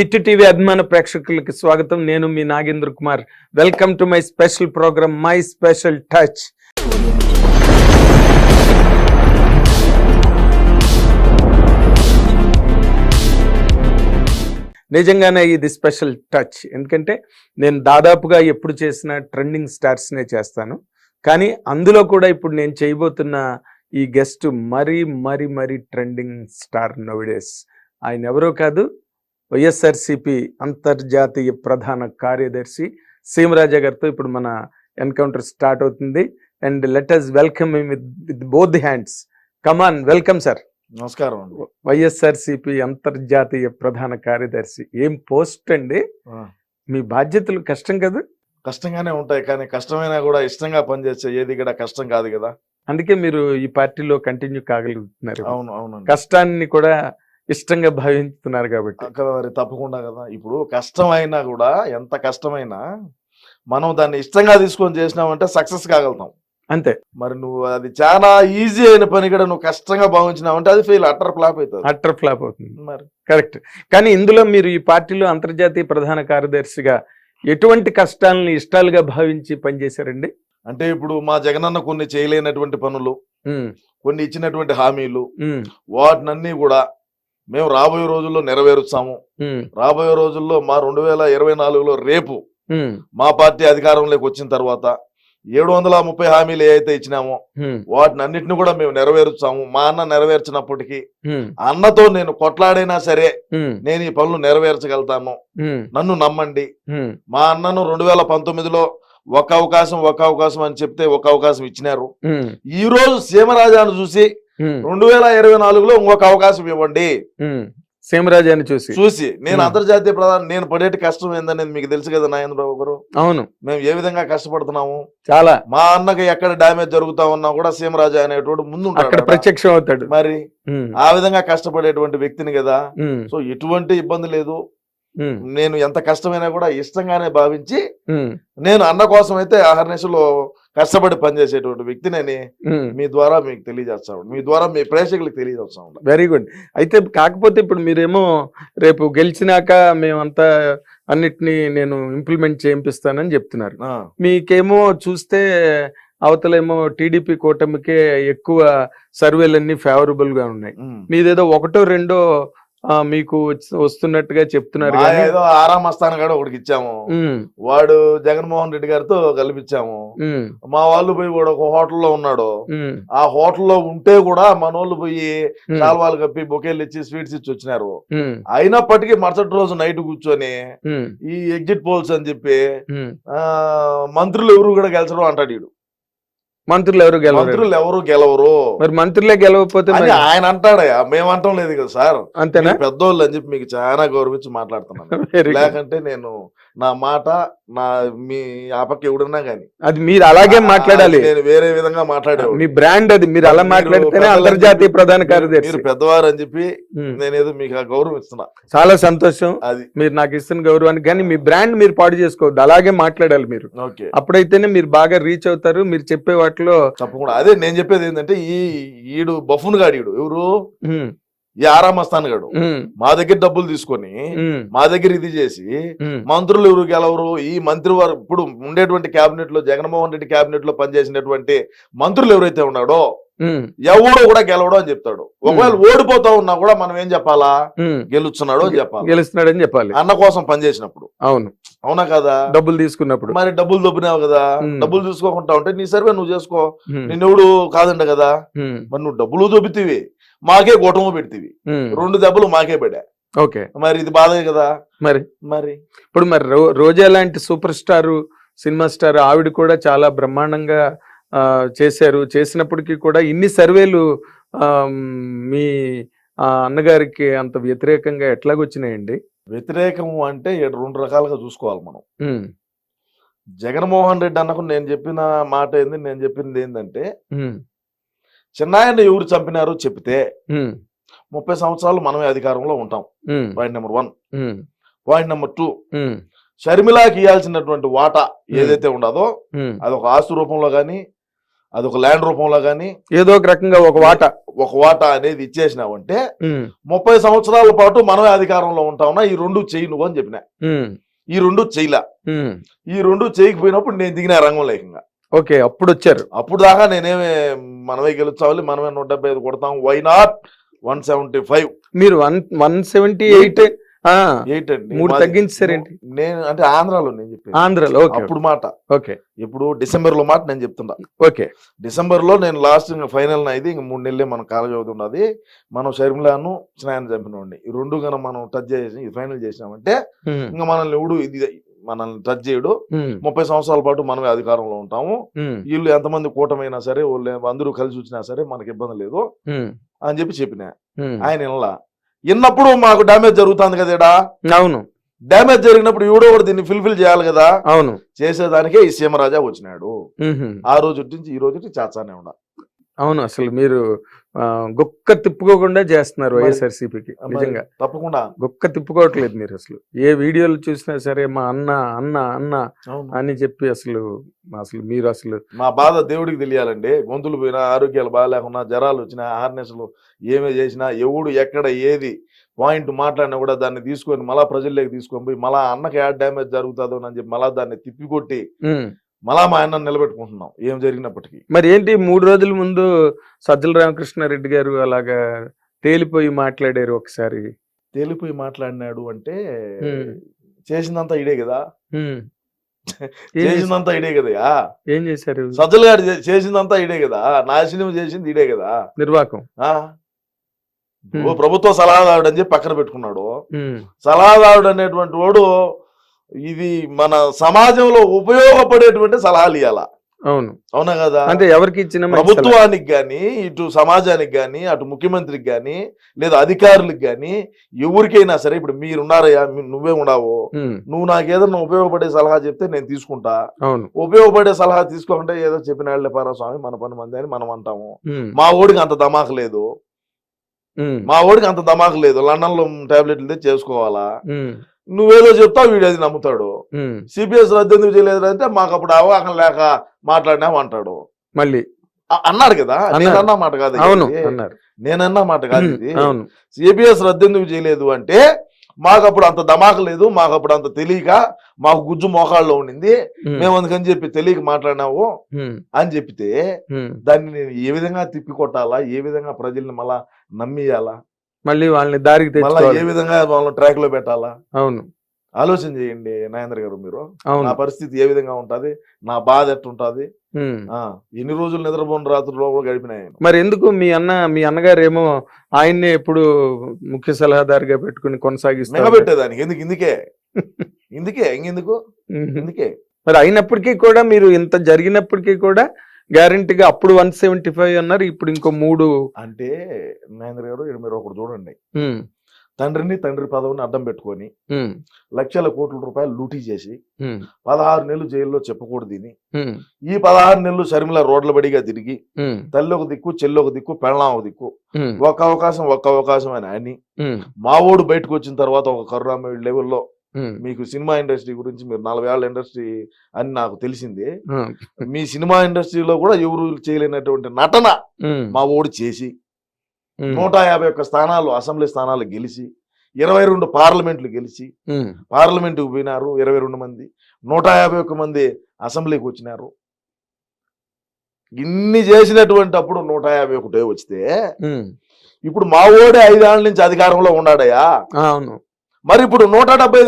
Hit TV అభిమాన ప్రేక్షకులకి స్వాగతం. నేను మీ Nagendra Kumar. Welcome to my special programme my special touch. నిజంగానే ఇది స్పెషల్ టచ్. ఎందుకంటే నేను దాదాపుగా ఎప్పుడు చేసిన ట్రెండింగ్ స్టార్స్నే చేస్తాను. కానీ అందులో కూడా ఇప్పుడు నేను చేయబోతున్న ఈ గెస్ట్ మరీ మరీ మరీ ట్రెండింగ్ స్టార్ నోవిడేస్ ఆయన ఎవరో కాదు వైఎస్ఆర్సిపి అంతర్జాతీయ ప్రధాన కార్యదర్శి సీమరాజా గారితో ఇప్పుడు మన ఎన్కౌంటర్ స్టార్ట్ అవుతుంది. And let us welcome with both the hands come on welcome sir. నమస్కారం అండి. వైఎస్ఆర్సిపి అంతర్జాతీయ ప్రధాన కార్యదర్శి. ఏం పోస్ట్ అండి? మీ బాధ్యతలు కష్టం కదా? కష్టంగానే ఉంటాయి కానీ కష్టమైనా కూడా ఇష్టంగా పనిచేసే ఏది కూడా కష్టం కాదు కదా. అందుకే మీరు ఈ పార్టీలో కంటిన్యూ కాగలుగుతున్నారు. అవును అవునండి. కష్టాన్ని కూడా ఇష్టంగా భావిస్తున్నారు కాబట్టి. అక్కడ మరి తప్పకుండా కదా. ఇప్పుడు కష్టమైనా కూడా ఎంత కష్టమైనా మనం దాన్ని ఇష్టంగా తీసుకొని చేసినామంటే సక్సెస్ కాగలుగుతాం. అంతే. మరి నువ్వు అది చాలా ఈజీ అయిన పని కూడా నువ్వు కష్టంగా భావించినావంటే అది ఫెయిల్ అట్టర్ ఫ్లాప్ అవుతుంది. అట్టర్ ఫ్లాప్ అవుతుంది. మరి. కరెక్ట్. కానీ ఇందులో మీరు ఈ పార్టీలో అంతర్జాతీయ ప్రధాన కార్యదర్శిగా ఎటువంటి కష్టాలను ఇష్టాలుగా భావించి పనిచేశారండి? అంటే ఇప్పుడు మా జగనన్న కొన్ని చేయలేనటువంటి పనులు కొన్ని ఇచ్చినటువంటి హామీలు వాటినన్నీ కూడా మేము రాబోయే రోజుల్లో నెరవేరుస్తాము. రాబోయే రోజుల్లో మా రెండు వేల ఇరవై నాలుగులో రేపు మా పార్టీ అధికారంలోకి వచ్చిన తర్వాత ఏడు వందల ముప్పై హామీలు ఏవైతే ఇచ్చినామో వాటిని అన్నిటిని కూడా మేము నెరవేరుస్తాము. మా అన్న నెరవేర్చినప్పటికీ అన్నతో నేను కొట్లాడైనా సరే నేను ఈ పనులు నెరవేర్చగలుగుతాను. నన్ను నమ్మండి. మా అన్నను రెండు వేల పంతొమ్మిదిలో ఒక అవకాశం ఒక అవకాశం అని చెప్తే ఒక అవకాశం ఇచ్చినారు. ఈ రోజు సీమరాజాను చూసి రెండు వేల ఇరవై నాలుగులో ఇంకొక అవకాశం ఇవ్వండి. ఉమ్. సీమరాజాని చూసి. చూసి నేను. అంతర్జాతీయ ప్రధాని నేను పడేటి కష్టం ఏందనేది మీకు తెలుసు కదా నాగేంద్రబాబు గారు? అవును. మేము ఏ విధంగా కష్టపడుతున్నాము? చాలా. మా అన్నకి ఎక్కడ డ్యామేజ్ జరుగుతా ఉన్నా కూడా సీమరాజా అనేటోడు ముందు అక్కడ ప్రత్యక్షం అవుతాడు. మరి ఆ విధంగా కష్టపడేటువంటి వ్యక్తిని కదా. సో ఎటువంటి ఇబ్బంది లేదు. నేను ఎంత కష్టమైనా కూడా ఇష్టంగానే భావించి నేను అన్న కోసం అయితే ఆహర్నిశలో కష్టపడి పనిచేసేటువంటి వ్యక్తిని ఉమ్. మీ ద్వారా మీకు తెలియజేస్తాను మీ ద్వారా మీ ప్రేక్షకులకు తెలియజేస్తాను వెరీ గుడ్ అయితే కాకపోతే ఇప్పుడు మీరేమో రేపు గెలిచినాక మేమంతా అన్నిటినీ నేను ఇంప్లిమెంట్ చేయిస్తానని చెప్తున్నారు. మీకేమో చూస్తే అవతలేమో టీడీపీ కూటమికే ఎక్కువ సర్వేలన్నీ ఫేవరబుల్గా ఉన్నాయి. మీదేదో ఒకటో రెండో మీకు వస్తున్నట్టుగా చెప్తున్నారు ఏదో ఆరామ స్థానం కూడా ఒకటికి ఇచ్చాము. వాడు జగన్మోహన్ రెడ్డి గారితో కల్పించాము మా వాళ్ళు పోయి కూడా ఒక హోటల్లో ఉన్నాడు. ఆ హోటల్లో ఉంటే కూడా మనోళ్ళు పోయి ఉమ్, శాల్వాలు కప్పి బొకేలు ఇచ్చి స్వీట్స్ ఇచ్చి వచ్చినారు. అయినప్పటికీ మరుసటి రోజు నైట్ కూర్చొని ఈ ఎగ్జిట్ పోల్స్ అని చెప్పి మంత్రులు ఎవరు కూడా గెలిచరు అంటాడు మంత్రులు ఎవరు గెలవరు? మంత్రులు ఎవరు గెలవరు? మరి మంత్రులే గెలవకపోతే ఆయన అంటాడయ్యా మేము అంటాం లేదు కదా సార్. అంతేనా? పెద్దోళ్ళు అని చెప్పి మీకు చాలా గౌరవించి మాట్లాడుతున్నాను. లేకంటే నేను నా మాట నా మీ ఆ పక్క ఎవడున్నా గాని. అది మీరు అలాగే మాట్లాడాలి. నేను వేరే విధంగా మాట్లాడేవాడు మీ బ్రాండ్ అది మీరు అలా మాట్లాడితేనే పెద్దలని అంతర్జాతీయ ప్రధాన కార్యదర్శి. మీరు పెద్దవారు అని చెప్పి. నేనేదో మీకు ఆ గౌరవం ఇస్తున్నా. చాలా సంతోషం. అది. మీరు నాకు ఇస్తున్న గౌరవానికి కానీ మీ బ్రాండ్ మీరు పాడు చేసుకోవద్దు. అలాగే మాట్లాడాలి మీరు. ఓకే. అప్పుడైతేనే మీరు బాగా రీచ్ అవుతారు. మీరు చెప్పే వాటిలో తప్పకుండా. అదే నేను చెప్పేది ఏంటంటే ఈ ఈడు బఫున్ గాడు ఎవరు? ఈ ఆరామస్థాన్ గాడు. మా దగ్గర డబ్బులు తీసుకొని మా దగ్గర ఇది చేసి మంత్రులు ఎవరు గెలవరు ఈ మంత్రి వారు ఇప్పుడు ఉండేటువంటి కేబినెట్లో జగన్మోహన్ రెడ్డి కేబినెట్లో పనిచేసినటువంటి మంత్రులు ఎవరైతే ఉన్నాడో ఎవడో కూడా గెలవడు అని చెప్తాడు. ఒకవేళ ఓడిపోతా ఉన్నా కూడా మనం ఏం చెప్పాలా? ఉమ్. గెలుస్తున్నాడు అని చెప్పాలి. గెలుస్తున్నాడని చెప్పాలి. అన్న కోసం పనిచేసినప్పుడు. అవును. అవునా కదా? డబ్బులు తీసుకున్నప్పుడు. మరి డబ్బులు దొబ్బినావు కదా. డబ్బులు తీసుకోకుండా ఉంటే నీ సర్వే నువ్వు చేసుకో. నిన్నెవడు కాదంట కదా? మరి నువ్వు డబ్బులు దొబ్బితివి. మాకే గొటము పెడితివి. ఉమ్. రెండు దెబ్బలు మాకే పడా ఓకే. మరి ఇది బాధే కదా? మరి? మరి? ఇప్పుడు మరి రో- రోజా లాంటి సూపర్ స్టార్ సినిమా స్టార్ ఆవిడ కూడా చాలా బ్రహ్మాండంగా చేశారు. చేసినప్పటికీ కూడా ఇన్ని సర్వేలు ఆ, మీ అన్నగారికి అంత వ్యతిరేకంగా ఎట్లాగొచ్చినాయండి? వ్యతిరేకము అంటే రెండు రకాలుగా చూసుకోవాలి మనం. జగన్మోహన్ రెడ్డి అన్నకు నేను చెప్పిన మాట ఏంది నేను చెప్పింది ఏంటంటే చిన్నాయన్ని ఎవరు చంపినారో చెప్తే ముప్పై సంవత్సరాలు మనమే అధికారంలో ఉంటాం. Point number one point number two షర్మిలాకి ఇవ్వాల్సినటువంటి వాటా ఏదైతే ఉండదో అది ఒక ఆస్తు రూపంలో కానీ అది ఒక ల్యాండ్ రూపంలో కానీ ఏదో ఒక రకంగా ఒక వాట. ఒక వాటా అనేది ఇచ్చేసినావంటే ముప్పై సంవత్సరాల పాటు మనమే అధికారంలో ఉంటావునా ఈ రెండు చెయ్యి నువ్వు అని చెప్పిన. ఈ రెండు చెయ్యలా. ఈ రెండు చేయకపోయినప్పుడు నేను దిగిన రంగం లేకంగా. ఓకే అప్పుడు వచ్చారు అప్పుడు దాకా నేనేమే మనమే గెలుచాలి మనమే నూట డెబ్బై ఐదు కొడతాం. Why not one seventy five. మీరు one one seventy eight eight. అండి. మూడు తగ్గించారేంటి? నేను అంటే ఆంధ్రాలో నేను చెప్పేది. ఆంధ్రలో ఓకే అప్పుడు మాట. ఓకే. ఇప్పుడు డిసెంబర్లో మాట నేను చెప్తున్నా. ఓకే. డిసెంబర్లో నేను లాస్ట్ ఇంకా ఫైనల్ అయితే ఇంక మూడు నెలలే మన కాలేజ్ అవుతుంది ఉన్నది మనం షర్మిలాను స్నాయం చంపినవాడిని ఈ రెండు కనుక మనం టచ్ చేసి ఫైనల్ చేసినామంటే ఇంకా మనల్ని ఎవడు ఇది మనల్ని టచ్ చేయడు. ముప్పై సంవత్సరాల పాటు మనమే అధికారంలో ఉంటాము. వీళ్ళు ఎంతమంది కూటమైనా సరే వాళ్ళు అందరూ కలిసి వచ్చినా సరే మనకి ఇబ్బంది లేదు అని చెప్పి చెప్పిన. ఆయన ఇలా విన్నప్పుడు మాకు డ్యామేజ్ జరుగుతుంది కదేడా అవును. డ్యామేజ్ జరిగినప్పుడు ఎవడో ఒకటి దీన్ని ఫిల్ఫిల్ చేయాలి కదా? అవును. చేసేదానికే ఈ సీమరాజా వచ్చినాడు. ఆ రోజు నుంచి ఈ రోజు చాచానే ఉండ అవును అసలు మీరు గుక్క తిప్పుకోకుండా చేస్తున్నారు వైఎస్ఆర్సీపీకి నిజంగా తప్పకుండా గుక్క తిప్పుకోవట్లేదు మీరు అసలు ఏ వీడియోలు చూసినా సరే మా అన్న అన్న అన్న. అని చెప్పి అసలు అసలు మీరు అసలు మా బాధ దేవుడికి తెలియాలండి గొంతులు పోయినా ఆరోగ్యాలు బాగాలేకున్నా జ్వరాలు వచ్చినా హార్నెస్లు ఏమే చేసినా ఎవడు ఎక్కడ ఏది పాయింట్ మాట్లాడినా కూడా దాన్ని తీసుకొని మళ్ళా ప్రజల్లోకి తీసుకొని పోయి మళ్ళా అన్నకి యాడ్ డ్యామేజ్ జరుగుతుందో అని చెప్పి మళ్ళా దాన్ని తిప్పికొట్టి. మళ్ళా మా అన్న నిలబెట్టుకుంటున్నాం. ఏం జరిగినప్పటికీ. మరి ఏంటి మూడు రోజుల ముందు సజ్జల రామకృష్ణారెడ్డి గారు అలాగా తేలిపోయి మాట్లాడారు ఒకసారి? తేలిపోయి మాట్లాడినాడు అంటే. చేసిందంతా ఇడే కదా? చేసిందంతా ఇడే కదా ఏం చేశారు? సజ్జల గారు చేసిందంతా ఇడే కదా? నాశనం చేసింది ఇడే కదా? నిర్వాకం. ప్రభుత్వ సలహాదారుడు అని చెప్పి పక్కన పెట్టుకున్నాడు. సలహాదారుడు అనేటువంటి వాడు ఇది మన సమాజంలో ఉపయోగపడేటువంటి సలహాలు ఇవ్వాల అవును అవునా కదా అంటే ఎవరికి ఇచ్చిన? ప్రభుత్వానికి గాని ఇటు సమాజానికి గాని అటు ముఖ్యమంత్రికి గాని లేదా అధికారులకు గాని ఎవరికైనా సరే ఇప్పుడు మీరున్నారయ్యా నువ్వే ఉన్నావు. నువ్వు నాకు ఏదైనా ఉపయోగపడే సలహా చెప్తే నేను తీసుకుంటా అవును ఉపయోగపడే సలహా తీసుకోకుండా ఏదో చెప్పిన వాళ్ళే పారా స్వామి మన పని మంది అని మనం అంటాము. మా ఓడికి అంత దమాకు లేదు. మా ఓడికి అంత దమాకు లేదు లండన్లో టాబ్లెట్లు చేసుకోవాలా. నువ్వేదో చెప్తావు వీడు అది నమ్ముతాడు. సిపిఎస్ రద్దు ఎందుకు చేయలేదు అంటే మాకు అప్పుడు అవగాహన లేక మాట్లాడినాం అంటాడు మళ్ళీ అన్నాడు కదా. నేనన్నా మాట కాదు అవును నేనన్నా మాట కాదు. ఇది సిపిఎస్ రద్దు ఎందుకు చేయలేదు అంటే మాకు అప్పుడు అంత దమాక లేదు మాకు అప్పుడు అంత తెలియక మాకు గుజ్జు మోకాళ్ళలో ఉండింది. మేము అందుకని చెప్పి తెలియక మాట్లాడినావు. అని చెప్పితే ఉమ్. దాన్ని నేను ఏ విధంగా తిప్పి కొట్టాలా ఏ విధంగా ప్రజల్ని మళ్ళా నమ్మియాలా మళ్ళీ వాళ్ళని దారికి మళ్ళా ఏ విధంగా వాళ్ళని ట్రాక్లో పెట్టాలా? అవును. ఆలోచన చేయండి నాగేంద్ర గారు మీరు. నా పరిస్థితి ఏ విధంగా ఉంటది? నా బాధ ఎట్టుంటది? ఎన్ని రోజులు నిద్రపోని రాత్రుల్లో కూడా గడిపినాయి. మరి ఎందుకు మీ అన్న మీ అన్నగారు ఏమో ఆయన్నే ఎప్పుడు ముఖ్య సలహాదారుగా పెట్టుకుని కొనసాగిస్తారు మిగబెట్టేదానికి ఎందుకు? ఇందుకే. ఇందుకే. ఇంకెందుకు. ఇందుకే. మరి అయినప్పటికీ కూడా మీరు ఇంత జరిగినప్పటికీ కూడా గ్యారంటీగా అప్పుడు వన్ సెవెంటీ ఫైవ్ అన్నారు ఇప్పుడు ఇంకో మూడు అంటే నాగేంద్ర గారు ఇక్కడ మీరు ఒకటి చూడండి. తండ్రిని తండ్రి పదవిని అడ్డం పెట్టుకొని. లక్షల కోట్ల రూపాయలు లూటీ చేసి. పదహారు నెలలు జైల్లో చెప్పకూడదు దీని ఉమ్. ఈ పదహారు నెలలు షర్మిల రోడ్ల బడిగా తిరిగి. తల్లి ఒక దిక్కు చెల్లి ఒక దిక్కు పెళ్ళాం ఒక దిక్కు. ఒక అవకాశం ఒక్క అవకాశం అని అని ఉమ్. మా ఓడు బయటకు వచ్చిన తర్వాత ఒక కరుణామయుడు లెవెల్లో. మీకు సినిమా ఇండస్ట్రీ గురించి మీరు నలభై ఏళ్ళ ఇండస్ట్రీ అని నాకు తెలిసింది. మీ సినిమా ఇండస్ట్రీలో కూడా ఎవరు చేయలేనటువంటి నటన. మా ఓడి చేసి. నూట యాభై ఒక్క స్థానాలు అసెంబ్లీ స్థానాలు గెలిచి ఇరవై రెండు పార్లమెంట్లు గెలిచి. పార్లమెంటుకు పోయినారు ఇరవై రెండు మంది నూట యాభై ఒక్క మంది అసెంబ్లీకి వచ్చినారు ఇన్ని చేసినటువంటి అప్పుడు నూట యాభై ఒకటే వస్తే. ఇప్పుడు మా ఓడే ఐదేళ్ళ నుంచి అధికారంలో ఉన్నాడయ్యా అవును మరి ఇప్పుడు నూట డెబ్బై